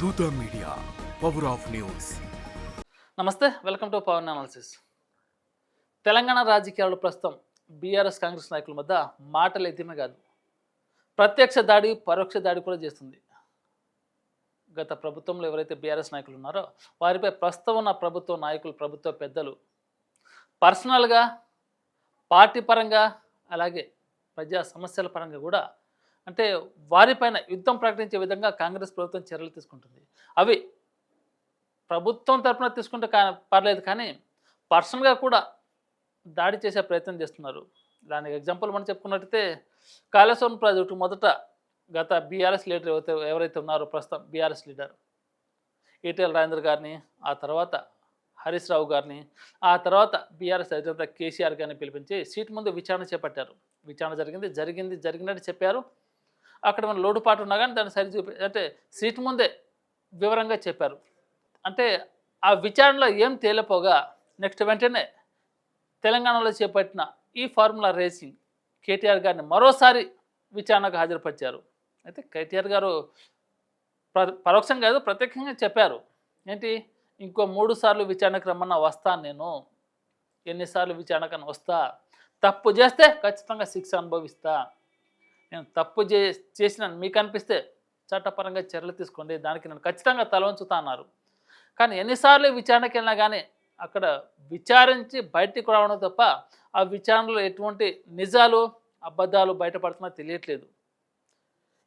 Dootha media power of news నమస్తే welcome to power analysis Telangana రాజకీయాల్లో ప్రస్తుతం BRS Congress నాయకుల మధ్య మాటలు ఎత్తిమే కాదు. ప్రత్యక్ష దాడి పరోక్ష దాడి కూడా చేస్తుంది. గత ప్రభుత్వంలో ఎవరైతే బీఆర్ఎస్ నాయకులు ఉన్నారో వారిపై ప్రస్తుతం ఉన్న ప్రభుత్వ నాయకులు ప్రభుత్వ పెద్దలు పర్సనల్గా పార్టీ పరంగా అలాగే ప్రజా సమస్యల పరంగా కూడా అంటే వారిపైన యుద్ధం ప్రకటించే విధంగా కాంగ్రెస్ ప్రభుత్వం చర్యలు తీసుకుంటుంది. అవి ప్రభుత్వం తరపున తీసుకుంటే కా పర్లేదు కానీ పర్సనల్గా కూడా దాడి చేసే ప్రయత్నం చేస్తున్నారు. దానికి ఎగ్జాంపుల్ మనం చెప్పుకున్నట్టయితే కాళేశ్వరం ప్రాజెక్టు మొదట గత బీఆర్ఎస్ లీడర్ ఎవరైతే ఎవరైతే ఉన్నారో ప్రస్తుతం బీఆర్ఎస్ లీడర్ ఈటెల రాజేంద్ర గారిని ఆ తర్వాత హరీష్ రావు గారిని ఆ తర్వాత బీఆర్ఎస్ అధినేత కేసీఆర్ గారిని పిలిపించి సీట్ ముందు విచారణ చేపట్టారు. విచారణ జరిగింది జరిగింది జరిగినట్టు చెప్పారు. అక్కడ మన లోటుపాటు ఉన్నా కానీ దాన్ని సరి చూపి అంటే సీట్ ముందే వివరంగా చెప్పారు. అంటే ఆ విచారణలో ఏం తేలిపోగా నెక్స్ట్ వెంటనే తెలంగాణలో చేపట్టిన ఈ ఫార్ములా రేసింగ్ కేటీఆర్ గారిని మరోసారి విచారణకు హాజరుపరిచారు. అయితే కేటీఆర్ గారు పరోక్షం పరోక్షంగా కాదు ప్రత్యక్షంగా చెప్పారు. ఏంటి? ఇంకో మూడు సార్లు విచారణకు రమ్మన్నా వస్తాను నేను. ఎన్నిసార్లు విచారణకన్నా వస్తా. తప్పు చేస్తే ఖచ్చితంగా శిక్ష అనుభవిస్తా. నేను తప్పు చే చేసినాను. మీకు అనిపిస్తే చట్టపరంగా చర్యలు తీసుకోండి. దానికి నేను ఖచ్చితంగా తలవంచుతా అన్నారు. కానీ ఎన్నిసార్లు విచారణకి వెళ్ళినా కానీ అక్కడ విచారించి బయటికి రావడం తప్ప ఆ విచారణలో ఎటువంటి నిజాలు అబద్ధాలు బయటపడుతున్నా తెలియట్లేదు.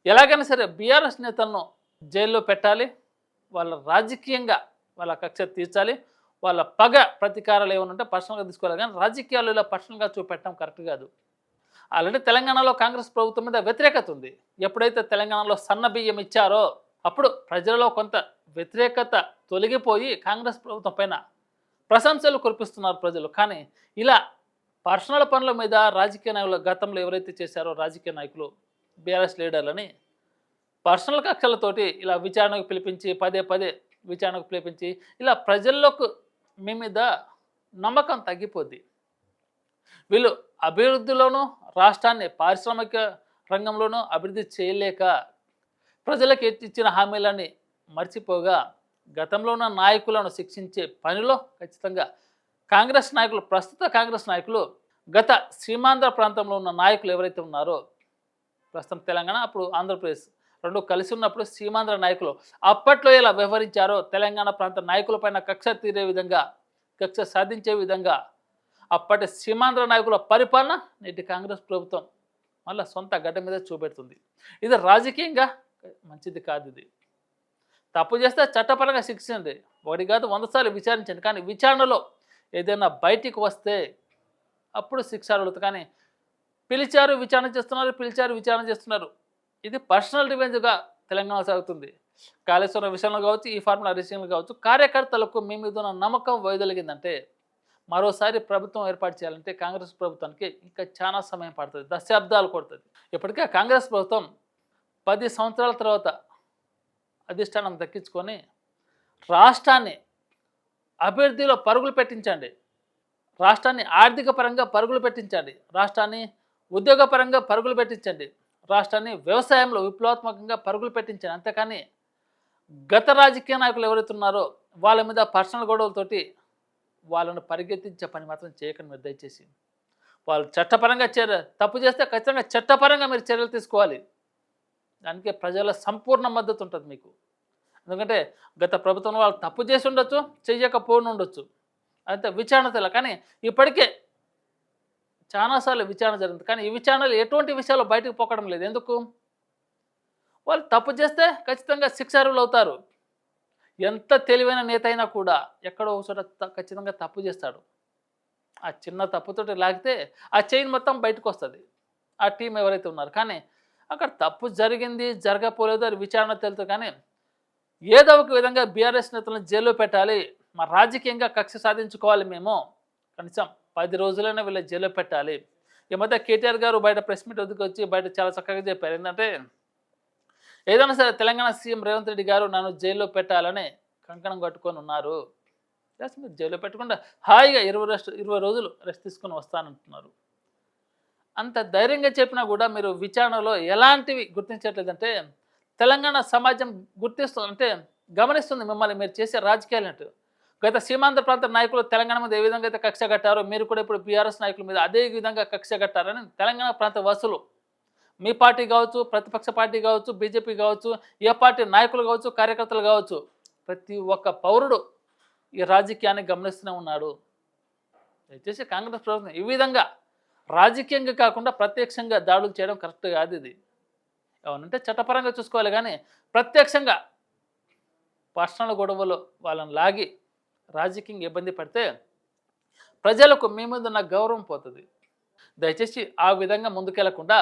ఎలాగైనా సరే బీఆర్ఎస్ నేతలను జైల్లో పెట్టాలి. వాళ్ళ రాజకీయంగా వాళ్ళ కక్ష తీర్చాలి. వాళ్ళ పగ ప్రతీకారాలు ఏమైనా ఉంటే పర్సనల్గా తీసుకోవాలి. కానీ రాజకీయాలు ఇలా పర్సనల్గా చూపెట్టడం కరెక్ట్ కాదు. ఆల్రెడీ తెలంగాణలో కాంగ్రెస్ ప్రభుత్వం మీద వ్యతిరేకత ఉంది. ఎప్పుడైతే తెలంగాణలో సన్న బియ్యం ఇచ్చారో అప్పుడు ప్రజలలో కొంత వ్యతిరేకత తొలగిపోయి కాంగ్రెస్ ప్రభుత్వం పైన ప్రశంసలు కురిపిస్తున్నారు ప్రజలు. కానీ ఇలా పర్సనల్ పనుల మీద రాజకీయ నాయకులు గతంలో ఎవరైతే చేశారో రాజకీయ నాయకులు బీఆర్ఎస్ లీడర్లని పర్సనల్ కక్షలతోటి ఇలా విచారణకు పిలిపించి పదే పదే విచారణకు పిలిపించి ఇలా ప్రజల్లోకి మీ మీద నమ్మకం తగ్గిపోద్ది. వీళ్ళు అభివృద్ధిలోనూ రాష్ట్రాన్ని పారిశ్రామిక రంగంలోనూ అభివృద్ధి చేయలేక ప్రజలకు ఇచ్చిన హామీలని మర్చిపోగా గతంలో ఉన్న నాయకులను శిక్షించే పనిలో ఖచ్చితంగా కాంగ్రెస్ నాయకులు ప్రస్తుత కాంగ్రెస్ నాయకులు గత సీమాంధ్ర ప్రాంతంలో ఉన్న నాయకులు ఎవరైతే ఉన్నారో ప్రస్తుతం తెలంగాణ అప్పుడు ఆంధ్రప్రదేశ్ రెండు కలిసి ఉన్నప్పుడు సీమాంధ్ర నాయకులు అప్పట్లో ఎలా వ్యవహరించారో తెలంగాణ ప్రాంత నాయకులపైన కక్ష తీరే విధంగా కక్ష సాధించే విధంగా అప్పటి సీమాంధ్ర నాయకుల పరిపాలన నేటి కాంగ్రెస్ ప్రభుత్వం మళ్ళీ సొంత గడ్డ మీద చూపెడుతుంది. ఇది రాజకీయంగా మంచిది కాదు ఇది. తప్పు చేస్తే చట్టపరంగా శిక్షించండి. ఒకటి కాదు వంద సార్లు విచారించండి. కానీ విచారణలో ఏదైనా బయటికి వస్తే అప్పుడు శిక్ష అడుగుతుంది కానీ పిలిచారు విచారణ చేస్తున్నారు పిలిచారు విచారణ చేస్తున్నారు. ఇది పర్సనల్ రివెంజ్గా తెలంగాణ సాగుతుంది. కాళేశ్వరం విషయంలో కావచ్చు ఈ ఫార్ములా విషయంలో కావచ్చు కార్యకర్తలకు మీ మీద ఉన్న నమ్మకం వైదొలిగిందంటే మరోసారి ప్రభుత్వం ఏర్పాటు చేయాలంటే కాంగ్రెస్ ప్రభుత్వానికి ఇంకా చాలా సమయం పడుతుంది దశాబ్దాలు కొడుతుంది. ఇప్పటికే కాంగ్రెస్ ప్రభుత్వం పది సంవత్సరాల తర్వాత అధిష్టానం దక్కించుకొని రాష్ట్రాన్ని అభివృద్ధిలో పరుగులు పెట్టించండి. రాష్ట్రాన్ని ఆర్థిక పరంగా పరుగులు పెట్టించండి. రాష్ట్రాన్ని ఉద్యోగపరంగా పరుగులు పెట్టించండి. రాష్ట్రాన్ని వ్యవసాయంలో విప్లవాత్మకంగా పరుగులు పెట్టించండి. అంతేకాని గత రాజకీయ నాయకులు ఎవరైతే ఉన్నారో వాళ్ళ మీద పర్సనల్ గొడవలతోటి వాళ్ళను పరిగెత్తించే పని మాత్రం చేయకండి మీరు దయచేసి. వాళ్ళు చట్టపరంగా చర్య తప్పు చేస్తే ఖచ్చితంగా చట్టపరంగా మీరు చర్యలు తీసుకోవాలి. దానికి ప్రజల సంపూర్ణ మద్దతు ఉంటుంది మీకు. ఎందుకంటే గత ప్రభుత్వంలో వాళ్ళు తప్పు చేసి ఉండొచ్చు చెయ్యకపోని ఉండొచ్చు. అంతే విచారణ తెల కానీ ఇప్పటికే చాలాసార్లు విచారణ జరిగింది. కానీ ఈ విచారణలు ఎటువంటి విషయాలు బయటకు పోకడం లేదు. ఎందుకు? వాళ్ళు తప్పు చేస్తే ఖచ్చితంగా శిక్షార్హులు అవుతారు. ఎంత తెలివైన నేత అయినా కూడా ఎక్కడో ఒక త- ఖచ్చితంగా తప్పు చేస్తాడు. ఆ చిన్న తప్పుతోటి లాగితే ఆ చైన్ మొత్తం బయటకు వస్తుంది ఆ టీం ఎవరైతే ఉన్నారు. కానీ అక్కడ తప్పు జరిగింది జరగపోలేదు అది విచారణ తెలుతుంది కానీ ఏదో ఒక విధంగా బీఆర్ఎస్ నేతలను జైల్లో పెట్టాలి మా రాజకీయంగా కక్ష సాధించుకోవాలి మేము. కనీసం పది రోజులైనా వీళ్ళ జైల్లో పెట్టాలి. ఈ మధ్య కేటీఆర్ గారు బయట ప్రెస్ మీట్ వద్దకు వచ్చి బయట చాలా చక్కగా చెప్పారు. ఏంటంటే ఏదైనా సరే తెలంగాణ సీఎం రేవంత్ రెడ్డి గారు నన్ను జైల్లో పెట్టాలని కంకణం కట్టుకొని ఉన్నారు. ప్లస్ మీరు జైల్లో పెట్టకుండా హాయిగా ఇరవై రెస్ట్ ఇరవై రోజులు రెస్ట్ తీసుకొని వస్తానంటున్నారు. అంత ధైర్యంగా చెప్పినా కూడా మీరు విచారణలో ఎలాంటివి గుర్తించట్లేదంటే తెలంగాణ సమాజం గుర్తిస్తుంది అంటే గమనిస్తుంది మిమ్మల్ని మీరు చేసే రాజకీయాలు గత సీమాంధ్ర ప్రాంత నాయకులు తెలంగాణ మీద ఏ విధంగా అయితే కక్ష కట్టారో మీరు కూడా ఇప్పుడు బీఆర్ఎస్ నాయకుల మీద అదే విధంగా కక్ష కట్టారని తెలంగాణ ప్రాంత వసులు మీ పార్టీ కావచ్చు ప్రతిపక్ష పార్టీ కావచ్చు బీజేపీ కావచ్చు ఏ పార్టీ నాయకులు కావచ్చు కార్యకర్తలు కావచ్చు ప్రతి ఒక్క పౌరుడు ఈ రాజకీయాన్ని గమనిస్తూనే ఉన్నాడు. దయచేసి కాంగ్రెస్ ప్రభుత్వం ఈ విధంగా రాజకీయంగా కాకుండా ప్రత్యక్షంగా దాడులు చేయడం కరెక్ట్ కాదు ఇది. ఏమనంటే చట్టపరంగా చూసుకోవాలి కానీ ప్రత్యక్షంగా పర్సనల్ గొడవలు వాళ్ళని లాగి రాజకీయంగా ఇబ్బంది పడితే ప్రజలకు మీ మీద ఉన్న గౌరవం పోతుంది. దయచేసి ఆ విధంగా ముందుకెళ్ళకుండా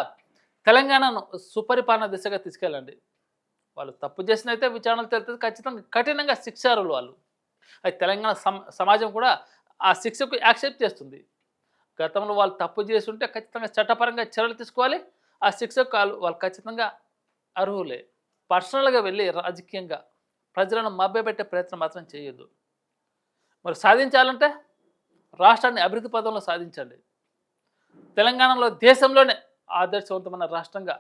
తెలంగాణను సుపరిపాలన దిశగా తీసుకెళ్ళండి. వాళ్ళు తప్పు చేసినైతే విచారణలు తెలుస్తుంది ఖచ్చితంగా కఠినంగా శిక్షారులు వాళ్ళు. అది తెలంగాణ సమాజం కూడా ఆ శిక్షకు యాక్సెప్ట్ చేస్తుంది. గతంలో వాళ్ళు తప్పు చేసి ఉంటే ఖచ్చితంగా చట్టపరంగా చర్యలు తీసుకోవాలి. ఆ శిక్షకు వాళ్ళు వాళ్ళు ఖచ్చితంగా అర్హులే. పర్సనల్గా వెళ్ళి రాజకీయంగా ప్రజలను మభ్యపెట్టే ప్రయత్నం మాత్రం చేయొద్దు. మరి సాధించాలంటే రాష్ట్రాన్ని అభివృద్ధి పదంలో సాధించండి. తెలంగాణలో దేశంలోనే ఆదర్శవంతమైన రాష్ట్రంగా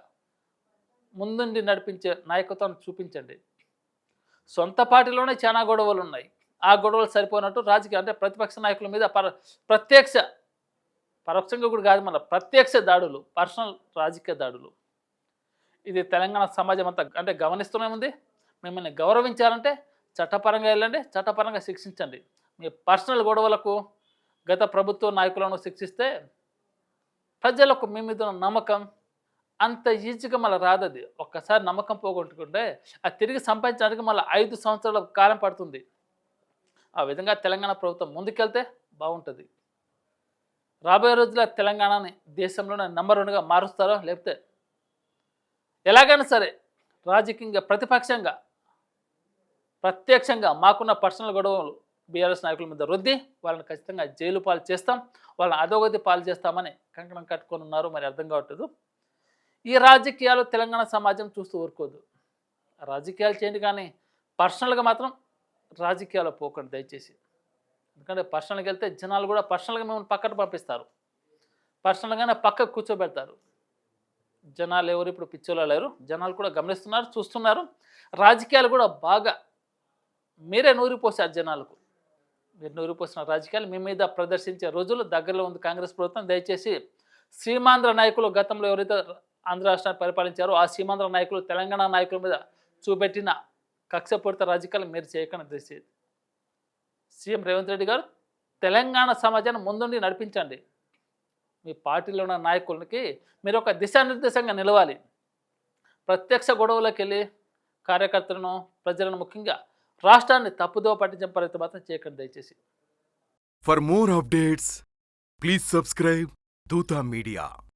ముందుండి నడిపించే నాయకత్వాన్ని చూపించండి. సొంత పార్టీలోనే చాలా గొడవలు ఉన్నాయి. ఆ గొడవలు సరిపోయినట్టు రాజకీయ అంటే ప్రతిపక్ష నాయకుల మీద పర ప్రత్యక్ష పరోక్షంగా కూడా కాదు మన ప్రత్యక్ష దాడులు పర్సనల్ రాజకీయ దాడులు. ఇది తెలంగాణ సమాజం అంతా అంటే గమనిస్తూనే ఉంది. మిమ్మల్ని గౌరవించాలంటే చట్టపరంగా వెళ్ళండి చట్టపరంగా శిక్షించండి. మీ పర్సనల్ గొడవలకు గత ప్రభుత్వ నాయకులను శిక్షిస్తే ప్రజలకు మీ మీద ఉన్న నమ్మకం అంత ఈజీగా మళ్ళీ రాదది. ఒక్కసారి నమ్మకం పోగొట్టుకుంటే అది తిరిగి సంపాదించడానికి మళ్ళీ ఐదు సంవత్సరాల కాలం పడుతుంది. ఆ విధంగా తెలంగాణ ప్రభుత్వం ముందుకెళ్తే బాగుంటుంది. రాబోయే రోజుల్లో తెలంగాణని దేశంలోనే నెంబర్ వన్గా మారుస్తారో లేకపోతే ఎలాగైనా సరే రాజకీయంగా ప్రతిపక్షంగా ప్రత్యక్షంగా మాకున్న పర్సనల్ గొడవలు బీఆర్ఎస్ నాయకుల మీద రుద్ది వాళ్ళని ఖచ్చితంగా జైలు పాలు చేస్తాం వాళ్ళని అధోగతి పాలు చేస్తామని కంకణం కట్టుకొని ఉన్నారు మరి అర్థం కావట్లేదు. ఈ రాజకీయాలు తెలంగాణ సమాజం చూస్తూ ఊరుకోదు. రాజకీయాలు చేయండి కానీ పర్సనల్గా మాత్రం రాజకీయాలు పోకండి దయచేసి. ఎందుకంటే పర్సనల్కి వెళ్తే జనాలు కూడా పర్సనల్గా మిమ్మల్ని పక్కన పంపిస్తారు. పర్సనల్గానే పక్కకు కూర్చోబెడతారు. జనాలు ఎవరు ఇప్పుడు పిచ్చోళ్ళు లేరు. జనాలు కూడా గమనిస్తున్నారు చూస్తున్నారు. రాజకీయాలు కూడా బాగా మీరే నూరిపోసారు జనాలకు. మీరు నూరిపోసిన రాజకీయాలు మీ మీద ప్రదర్శించే రోజులు దగ్గరలో ఉంది కాంగ్రెస్ ప్రభుత్వం. దయచేసి సీమాంధ్ర నాయకులు గతంలో ఎవరైతే ఆంధ్ర రాష్ట్రాన్ని పరిపాలించారో ఆ సీమాంధ్ర నాయకులు తెలంగాణ నాయకుల మీద చూపెట్టిన కక్షపూరిత రాజకీయాలు మీరు చేయకుండా దయచేసి. సీఎం రేవంత్ రెడ్డి గారు తెలంగాణ సమాజాన్ని ముందుండి నడిపించండి. మీ పార్టీలో ఉన్న నాయకులకి మీరు ఒక దిశానిర్దేశంగా నిలవాలి. ప్రత్యక్ష గొడవలోకి వెళ్ళి కార్యకర్తలను ప్రజలను ముఖ్యంగా రాష్ట్రాన్ని తప్పుదో పట్టించే పరిస్థితి మాత్రం చేయకండి దయచేసి. For more updates please subscribe Dootha media